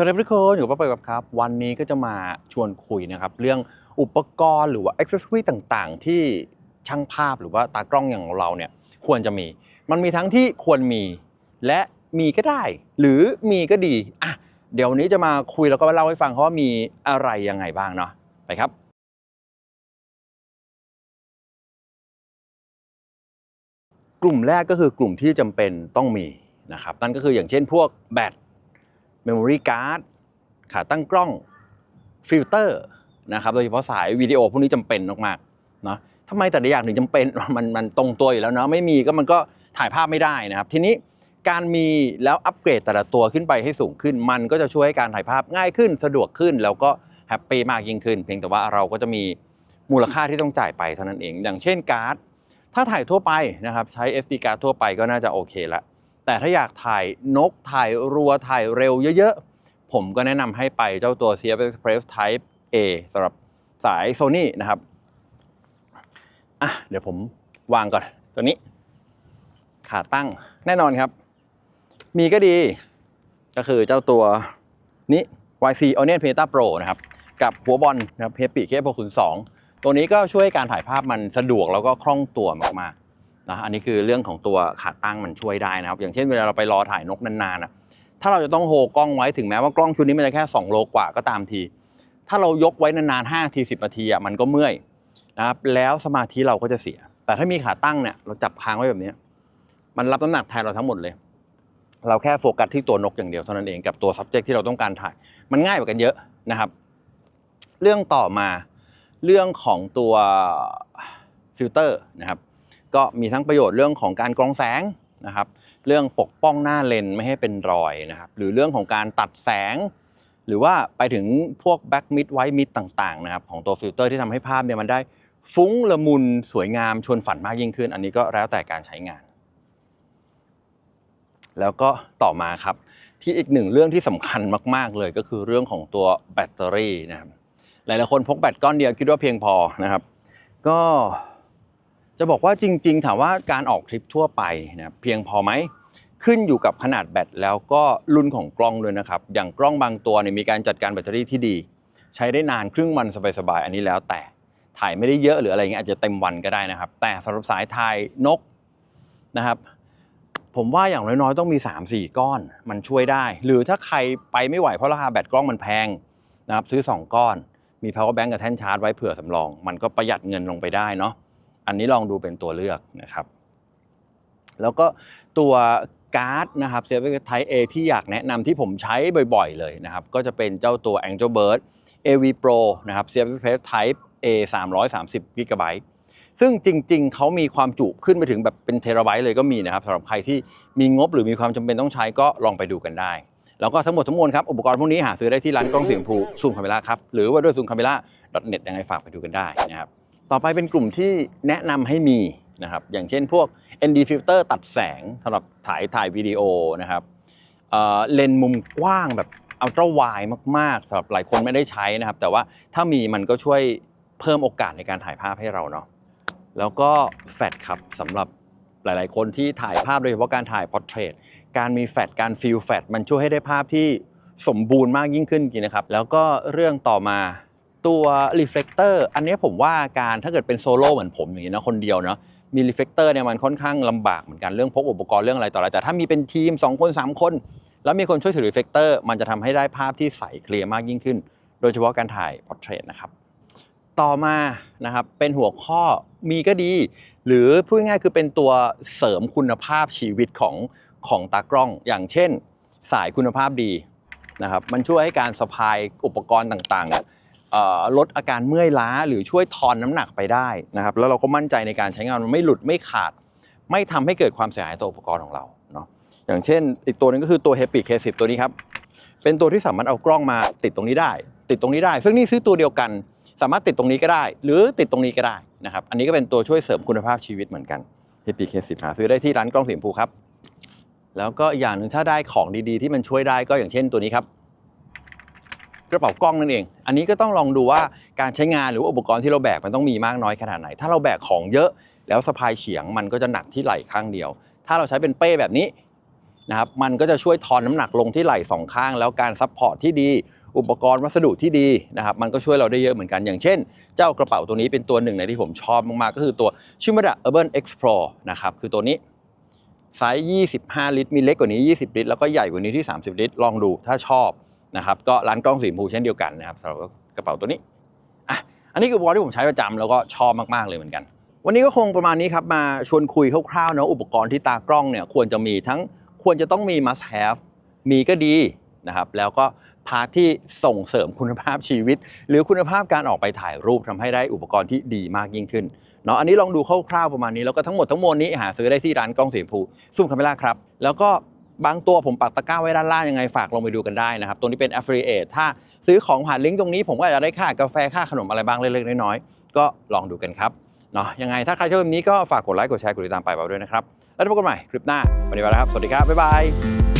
สวัสดีทุกคนอยู่กับป้าเปิดครับ วันนี้ก็จะมาชวนคุยนะครับ เรื่องอุปกรณ์หรือว่าอ็อกซสซอรี่ต่างๆ ที่ช่างภาพหรือว่าตากล้องอย่างเราเนี่ยควรจะมี มันมีทั้งที่ควรมีและมีก็ได้ หรือมีก็ดีอะเดี๋ยววันนี้จะมาคุยแล้วก็มาเล่าให้ฟังเขาว่ามีอะไรยังไงบ้างเนาะไปครับกลุ่มแรกก็คือกลุ่มที่จำเป็นต้องมีนะครับนั่นก็คืออย่างเช่นพวกแบต เมมโมรี่การ์ดขาตั้งกล้องฟิลเตอร์นะครับโดยเฉพาะสายวิดีโอพวกนี้จำเป็นมากๆเนาะทำไมแต่ละอย่างถึงจำเป็นมันมันตรงตัวอยู่แล้วเนาะไม่มีก็มันก็ถ่ายภาพไม่ได้นะครับ ทีนี้การมีแล้วอัปเกรดแต่ละตัวขึ้นไปให้สูงขึ้น มันก็จะช่วยให้การถ่ายภาพง่ายขึ้นสะดวกขึ้น แล้วก็แฮปปี้มากยิ่งขึ้น เพียงแต่ว่าเราก็จะมีมูลค่าที่ต้องจ่ายไปเท่านั้นเอง อย่างเช่นการ์ดถ้าถ่ายทั่วไปนะครับใช้ SD card ทั่วไปก็น่าจะโอเคละ แต่ถ้าอยากถ่ายนกถ่ายรัวถ่ายเร็วเยอะๆ ผมก็แนะนำให้ไปเจ้าตัว CF Express Type A สำหรับสาย Sony นะครับอะเดี๋ยวผมวางก่อน ตัวนี้ ขาตั้งแน่นอนครับ มีก็ดี ก็คือเจ้าตัวนี้ YC Onion Peta Pro นะครับ กับหัวบอลนะครับ HP K602 ตัวนี้ก็ช่วยการถ่ายภาพมันสะดวกแล้วก็คล่องตัวมากๆ นะอันนี้คือเรื่องของตัวขาตั้งมันช่วยได้นะครับ อย่างเช่นเวลาเราไปรอถ่ายนกนานๆนะถ้าเราจะต้องโฮกล้องไว้ถึงแม้ว่ากล้องชุดนี้มันจะแค่ 2 โลกว่าก็ตามที ถ้าเรายกไว้นานๆ5ที10นาทีอะมันก็เมื่อยนะครับแล้วสมาธิเราก็จะเสีย แต่ถ้ามีขาตั้งเนี่ยเราจับค้างไว้แบบนี้ มันรับน้ำหนักแทนเราทั้งหมดเลย เราแค่โฟกัสที่ตัวนกอย่างเดียวเท่านั้นเองกับตัว subject ที่เราต้องการถ่าย มันง่ายกว่ากันเยอะนะครับ เรื่องต่อมาเรื่องของตัวฟิลเตอร์นะครับ ก็มีทั้งประโยชน์เรื่องของการกรองแสงนะครับ เรื่องปกป้องหน้าเลนไม่ให้เป็นรอยนะครับ หรือเรื่องของการตัดแสง หรือว่าไปถึงพวกแบ็กมิดไวท์มิดต่างๆนะครับของตัวฟิลเตอร์ที่ทำให้ภาพเนี่ยมันได้ฟุ้งละมุนสวยงามชวนฝันมากยิ่งขึ้น อันนี้ก็แล้วแต่การใช้งาน แล้วก็ต่อมาครับที่อีกหนึ่งเรื่องที่สำคัญมาก ๆ เลยก็คือเรื่องของตัวแบตเตอรี่นะครับหลายๆคนพกแบตก้อนเดียวคิดว่าเพียงพอนะครับ ก็ จะบอกว่าจริง ๆ ถามว่าการออกทริปทั่วไปนะครับเพียงพอไหมขึ้นอยู่กับขนาดแบตแล้วก็รุ่นของกล้องด้วยนะครับ อย่างกล้องบางตัวเนี่ยมีการจัดการแบตเตอรี่ที่ดี ใช้ได้นานครึ่งวันสบายๆอันนี้แล้วแต่ถ่ายไม่ได้เยอะหรืออะไรเงี้ยอาจจะเต็มวันก็ได้นะครับ แต่สำหรับสายถ่ายนกนะครับ ผมว่าอย่างน้อยๆ ต้องมี 3-4 ก้อนมันช่วยได้ หรือถ้าใครไปไม่ไหวเพราะราคาแบตกล้องมันแพงนะครับซื้อ 2 ก้อนมี power bank กับแท่นชาร์จไว้เผื่อสำรอง มันก็ประหยัดเงินลงไปได้เนาะ อันนี้ลองดูเป็นตัวเลือกนะครับ แล้วก็ตัวการ์ดนะครับเซฟไท A ที่อยากแนะนำที่ผมใช้บ่อยๆ เลยนะครับ ก็จะเป็นเจ้าตัว Angel Bird AV Pro นะครับ CF Type A 330 g b ซึ่งจริงๆ เขามีความจุขึ้นไปถึงแบบเป็นเทราไบต์เลยก็มีนะครับสำหรับใครที่มีงบหรือมีความจำเป็นต้องใช้ก็ลองไปดูกันได้ แล้วก็ทั้งหมดทั้งมวลครับ อุปกรณ์พวกนี้หาซื้อได้ที่ร้านกล้องเสียงพูซูมคาเมล่าครับ หรือว่าด้วยซูมคาเมล่า .net ยังไงฝากไปดูกันได้นะครับ ต่อไปเป็นกลุ่มที่แนะนำให้มีนะครับอย่างเช่นพวก ND filter ตัดแสงสำหรับถ่ายถ่ายวิดีโอนะครับเลนส์มุมกว้างแบบอัลตร้าไวมากๆสำหรับหลายคนไม่ได้ใช้นะครับ แต่ว่าถ้ามีมันก็ช่วยเพิ่มโอกาสในการถ่ายภาพให้เราเนาะแล้วก็แฟลชครับสำหรับหลาย ๆ คนที่ถ่ายภาพโดยเฉพาะการถ่ายพอร์เทรตการมีแฟลชการฟิลแฟลชมันช่วยให้ได้ภาพที่สมบูรณ์มากยิ่งขึ้นจริงนะครับ แล้วก็เรื่องต่อมา ตัวรีเฟล c เตอร์อันนี้ผมว่าการถ้าเกิดเป็นโซโล่เหมือนผมอย่างนี้นะคนเดียวเนาะมีรีเฟล c เตอร์เนี่ยมันค่อนข้างลำบากเหมือนกันเรื่องพกอุปกรณ์เรื่องอะไรต่ออะไร แต่ถ้ามีเป็นทีม 2 คน 3 คน แล้วมีคนช่วยถือรีเฟล c เตอร์มันจะทำให้ได้ภาพที่ใสเคลียร์มากยิ่งขึ้น โดยเฉพาะการถ่ายพอร์เทรตนะครับต่อมานะครับเป็นหัวข้อมีก็ดี หรือพูดง่ายๆคือเป็นตัวเสริมคุณภาพชีวิตของของตากล้อง อย่างเช่น สายคุณภาพดีนะครับมันช่วยให้การสะพายอุปกรณ์ต่างๆเนี่ยเอ่อ ลดอาการเมื่อยล้าหรือช่วยทอนน้ำหนักไปได้นะครับ แล้วเราก็มั่นใจในการใช้งานมันไม่หลุดไม่ขาด ไม่ทำให้เกิดความเสียหายต่ออุปกรณ์ของเราเนาะอย่างเช่น อีกตัวหนึงก็คือตัว h a p y K10 ตัวนี้ครับ เป็นตัวที่สามารถเอากล้องมาติดตรงนี้ได้ ติดตรงนี้ได้ ซึ่งนี่ซื้อตัวเดียวกัน สามารถติดตรงนี้ก็ได้ หรือติดตรงนี้ก็ได้นะครับอันนี้ก็เป็นตัวช่วยเสริมคุณภาพชีวิตเหมือนกัน HP K10 หาซื้อได้ที่ร้านกล้องสีชมพูครับแล้วก็อย่างหนึ่งถ้าได้ของดีๆ ที่มันช่วยได้ก็อย่างเช่นตัวนี้ครับ กระเป๋ากล้องนั่นเอง อันนี้ก็ต้องลองดูว่าการใช้งานหรือว่าอุปกรณ์ที่เราแบกมันต้องมีมากน้อยขนาดไหน ถ้าเราแบกของเยอะแล้วสะพายเฉียงมันก็จะหนักที่ไหล่ข้างเดียว ถ้าเราใช้เป็นเป้แบบนี้นะครับมันก็จะช่วยทอนน้ำหนักลงที่ไหล่สองข้าง แล้วการซัพพอร์ตที่ดี อุปกรณ์วัสดุที่ดีนะครับมันก็ช่วยเราได้เยอะเหมือนกันอย่างเช่น เจ้ากระเป๋าตัวนี้เป็นตัวหนึ่งในที่ผมชอบมาก ๆ ก็คือตัวชิม a ด a Urban Explore นะครับคือตัวนี้ไซส์ 25 ลิตร มีเล็กกว่านี้ 20 ลิตร แล้วก็ใหญ่กว่านี้ที่ 30 ลิตร ลองดูถ้าชอบ นะครับก็ร้านกล้องสีชมพูเช่นเดียวกันนะครับสำหรับกระเป๋าตัวนี้อะอันนี้คืออุปกรณ์ที่ผมใช้ประจำแล้วก็ชอบมากๆเลยเหมือนกัน วันนี้ก็คงประมาณนี้ครับมาชวนคุยคร่าวๆนะอุปกรณ์ที่ตากล้องเนี่ยควรจะมีทั้งควรจะต้องมี must have มีก็ดีนะครับแล้วก็พาร์ทที่ส่งเสริมคุณภาพชีวิต หรือคุณภาพการออกไปถ่ายรูปทำให้ได้อุปกรณ์ที่ดีมากยิ่งขึ้นเนาะอันนี้ลองดูคร่าวๆประมาณนี้แล้วก็ทั้งหมดทั้งมวลนี้หาซื้อได้ที่ร้านกล้องสีชมพูซุ่มคาเมล่าครับแล้วก็ บางตัวผมปักตะกร้าไว้ด้านล่างยังไงฝากลงไปดูกันได้นะครับ ตัวนี้เป็น affiliate ถ้าซื้อของผ่านลิงก์ตรงนี้ผมก็อาจจะได้ค่ากาแฟค่าขนมอะไรบ้างเล็กๆน้อยๆก็ลองดูกันครับเนาะยังไงถ้าใครชอบคลิปนี้ก็ฝากกดไลค์กดแชร์กดติดตามไปเราด้วยนะครับ แล้วพบกันใหม่คลิปหน้าวันนี้ไปแล้วครับ สวัสดีครับ บ๊ายบาย